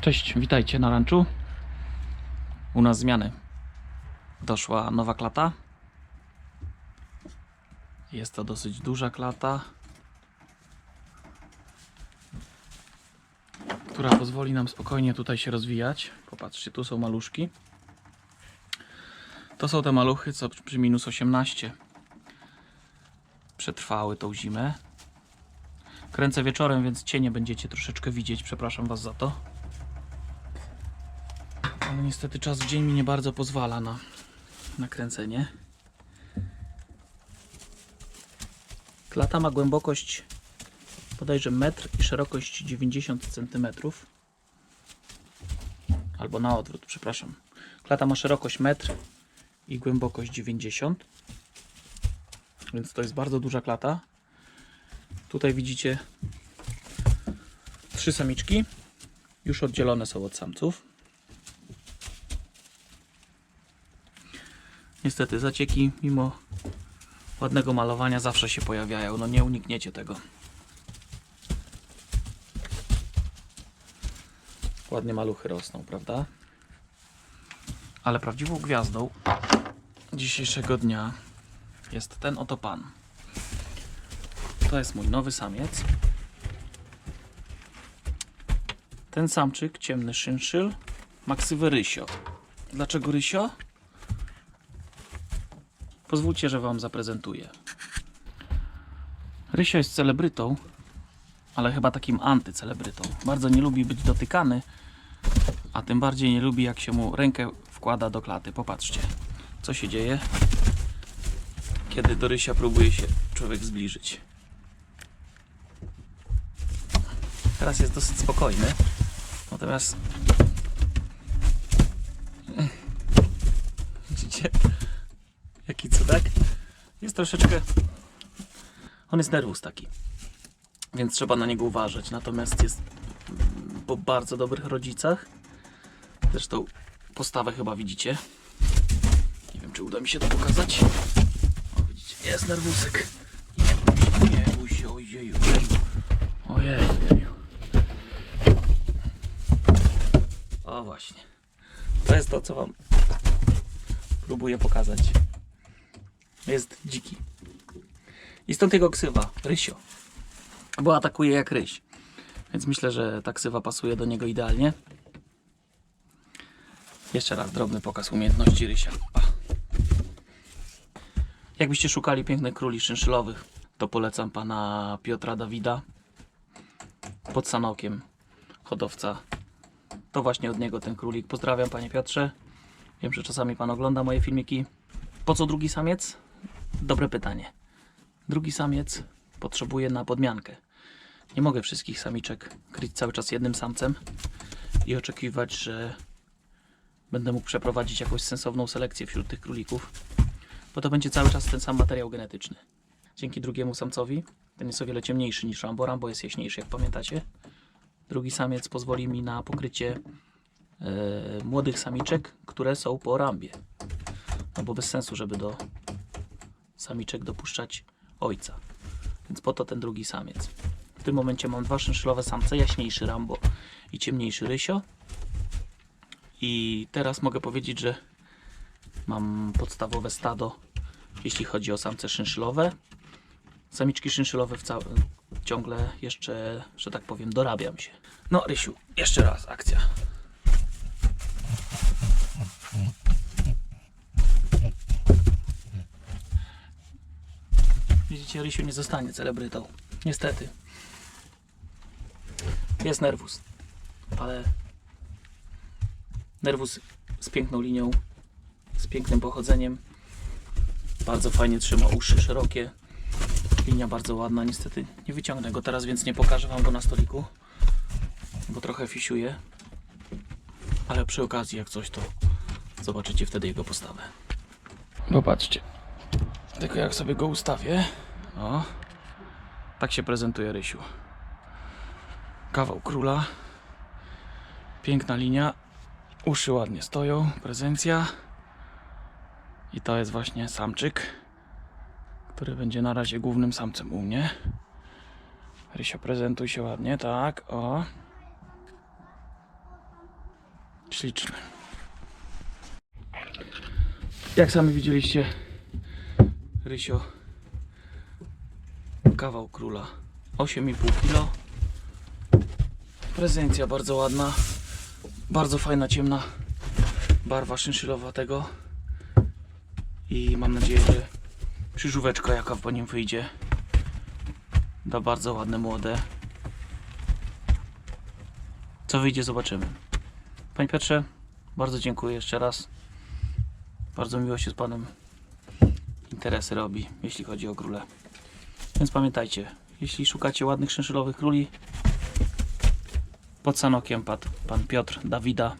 Cześć, witajcie na ranczu. U nas zmiany. Doszła nowa klata. Jest to dosyć duża klata, która pozwoli nam spokojnie tutaj się rozwijać. Popatrzcie, tu są maluszki. To są te maluchy, co przy minus 18 przetrwały tą zimę. Kręcę wieczorem, więc cienie będziecie troszeczkę widzieć. Przepraszam Was za to. Ale niestety czas w dzień mi nie bardzo pozwala na, na kręcenie. Klata ma głębokość bodajże metr i szerokość 90 cm. Albo na odwrót, przepraszam. Klata ma szerokość metr i głębokość 90. Więc to jest bardzo duża klata. Tutaj widzicie trzy samiczki. Już oddzielone są od samców. Niestety zacieki, mimo ładnego malowania, zawsze się pojawiają. No nie unikniecie tego. Ładnie maluchy rosną, prawda? Ale prawdziwą gwiazdą dzisiejszego dnia jest ten oto pan. To jest mój nowy samiec. Ten samczyk, ciemny szynszyl, ma ksywę Rysio. Dlaczego Rysio? Pozwólcie, że Wam zaprezentuję. Rysio jest celebrytą, ale chyba takim antycelebrytą. Bardzo nie lubi być dotykany, a tym bardziej nie lubi, jak się mu rękę wkłada do klaty. Popatrzcie, co się dzieje, kiedy do Rysia próbuje się człowiek zbliżyć. Teraz jest dosyć spokojny, natomiast widzicie, jaki cudak? Jest troszeczkę, on jest nerwus taki, więc trzeba na niego uważać, natomiast jest po bardzo dobrych rodzicach, zresztą postawę chyba widzicie, nie wiem czy uda mi się to pokazać, o widzicie, jest nerwusek, nie bój się, ojeju, ojej, ojeju. O właśnie. To jest to, co wam próbuję pokazać. Jest dziki. I stąd jego ksywa, Rysio. Bo atakuje jak ryś. Więc myślę, że ta ksywa pasuje do niego idealnie. Jeszcze raz drobny pokaz umiejętności Rysia. A. Jakbyście szukali pięknych króli szynszylowych, to polecam pana Piotra Dawida pod Sanokiem, hodowca to właśnie od niego ten królik. Pozdrawiam panie Piotrze. Wiem, że czasami pan ogląda moje filmiki. Po co drugi samiec? Dobre pytanie. Drugi samiec potrzebuje na podmiankę. Nie mogę wszystkich samiczek kryć cały czas jednym samcem i oczekiwać, że będę mógł przeprowadzić jakąś sensowną selekcję wśród tych królików, bo to będzie cały czas ten sam materiał genetyczny. Dzięki drugiemu samcowi, ten jest o wiele ciemniejszy niż Rambo, Rambo jest jaśniejszy, jak pamiętacie. Drugi samiec pozwoli mi na pokrycie e, młodych samiczek, które są po rambie. No bo bez sensu, żeby do samiczek dopuszczać ojca. Więc po to ten drugi samiec. W tym momencie mam dwa szynszylowe samce, jaśniejszy Rambo i ciemniejszy Rysio. I teraz mogę powiedzieć, że mam podstawowe stado, jeśli chodzi o samce szynszylowe. Samiczki szynszylowe w całym ciągle jeszcze, że tak powiem, dorabiam się. No, Rysiu, jeszcze raz akcja. Widzicie, Rysiu nie zostanie celebrytą. Niestety. Jest nerwus, ale nerwus z piękną linią, z pięknym pochodzeniem. Bardzo fajnie trzyma uszy szerokie. Linia bardzo ładna, niestety nie wyciągnę go teraz, więc nie pokażę Wam go na stoliku, bo trochę fisiuje. Ale przy okazji, jak coś, to zobaczycie wtedy jego postawę. Popatrzcie, tylko jak sobie go ustawię, o, tak się prezentuje Rysiu. Kawał króla, piękna linia, uszy ładnie stoją, prezencja. I to jest właśnie samczyk który będzie na razie głównym samcem u mnie. Rysio, prezentuj się ładnie, tak, o. Śliczny. Jak sami widzieliście, Rysio kawał króla. 8,5 kg prezencja bardzo ładna. Bardzo fajna ciemna barwa szynszylowa tego i mam nadzieję, że krzyżóweczka jaka po nim wyjdzie da bardzo ładne młode. Co wyjdzie zobaczymy. Panie Piotrze bardzo dziękuję jeszcze raz. Bardzo miło się z Panem interesy robi jeśli chodzi o króle więc pamiętajcie, jeśli szukacie ładnych szynszylowych króli, pod Sanokiem padł pan Piotr Dawida.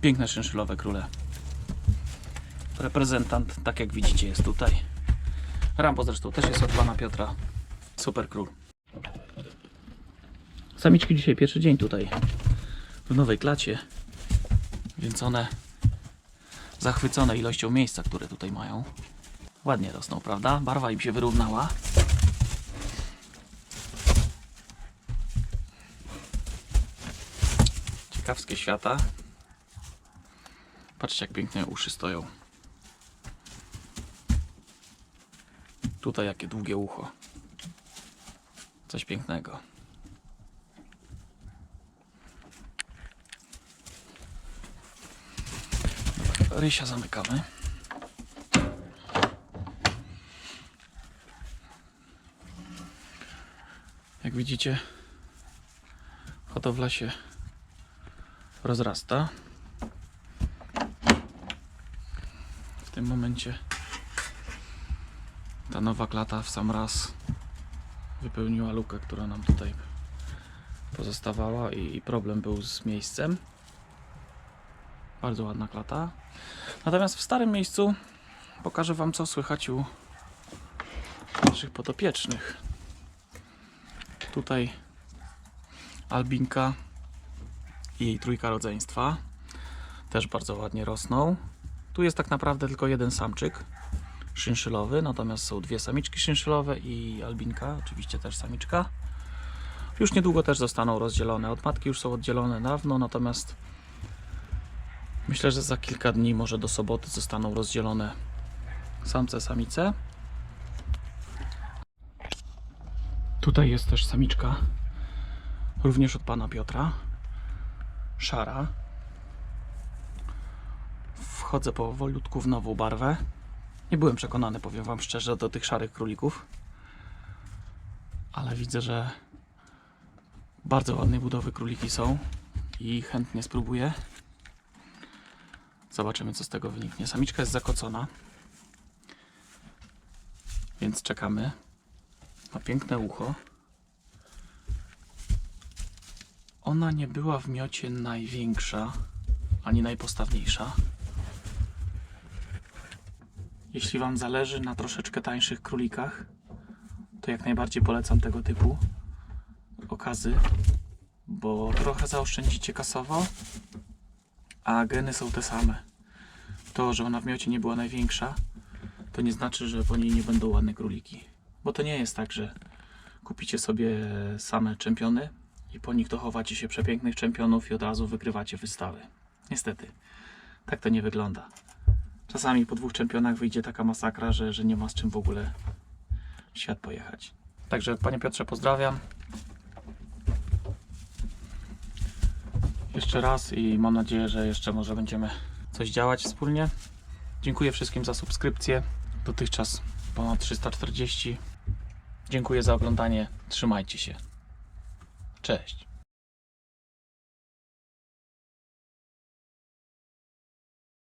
Piękne szynszylowe króle. Reprezentant, tak jak widzicie, jest tutaj. Rambo zresztą też jest od pana Piotra. Super król. Samiczki dzisiaj pierwszy dzień tutaj w nowej klacie, więc one zachwycone ilością miejsca, które tutaj mają. Ładnie rosną, prawda? Barwa im się wyrównała. Ciekawskie świata. Patrzcie, jak pięknie uszy stoją. Tutaj jakie długie ucho. Coś pięknego. Rysia zamykamy. Jak widzicie, hodowla się rozrasta. W tym momencie ta nowa klata w sam raz wypełniła lukę, która nam tutaj pozostawała i, problem był z miejscem. Bardzo ładna klata. Natomiast w starym miejscu pokażę Wam co słychać u naszych podopiecznych. Tutaj Albinka i jej trójka rodzeństwa. Też bardzo ładnie rosną. Tu jest tak naprawdę tylko jeden samczyk szynszylowy, natomiast są dwie samiczki szynszylowe i Albinka, oczywiście też samiczka. Już niedługo też zostaną rozdzielone. Od matki już są oddzielone dawno, natomiast myślę, że za kilka dni, może do soboty, zostaną rozdzielone samce, samice. Tutaj jest też samiczka, również od pana Piotra, szara. Wchodzę powolutku w nową barwę. Nie byłem przekonany, powiem wam szczerze, do tych szarych królików, ale widzę, że bardzo ładnej budowy króliki są i chętnie spróbuję. Zobaczymy, co z tego wyniknie. Samiczka jest zakocona, więc czekamy. Ma piękne ucho. Ona nie była w miocie największa, ani najpostawniejsza. Jeśli Wam zależy na troszeczkę tańszych królikach, to jak najbardziej polecam tego typu okazy, bo trochę zaoszczędzicie kasowo, a geny są te same. To, że ona w miocie nie była największa, to nie znaczy, że po niej nie będą ładne króliki. Bo to nie jest tak, że kupicie sobie same czempiony i po nich dochowacie się przepięknych czempionów i od razu wygrywacie wystawy. Niestety, tak to nie wygląda. Czasami po dwóch czempionach wyjdzie taka masakra, że, że nie ma z czym w ogóle w świat pojechać. Także Panie Piotrze pozdrawiam. Jeszcze raz i mam nadzieję, że jeszcze może będziemy coś działać wspólnie. Dziękuję wszystkim za subskrypcję. Dotychczas ponad 340. Dziękuję za oglądanie. Trzymajcie się. Cześć.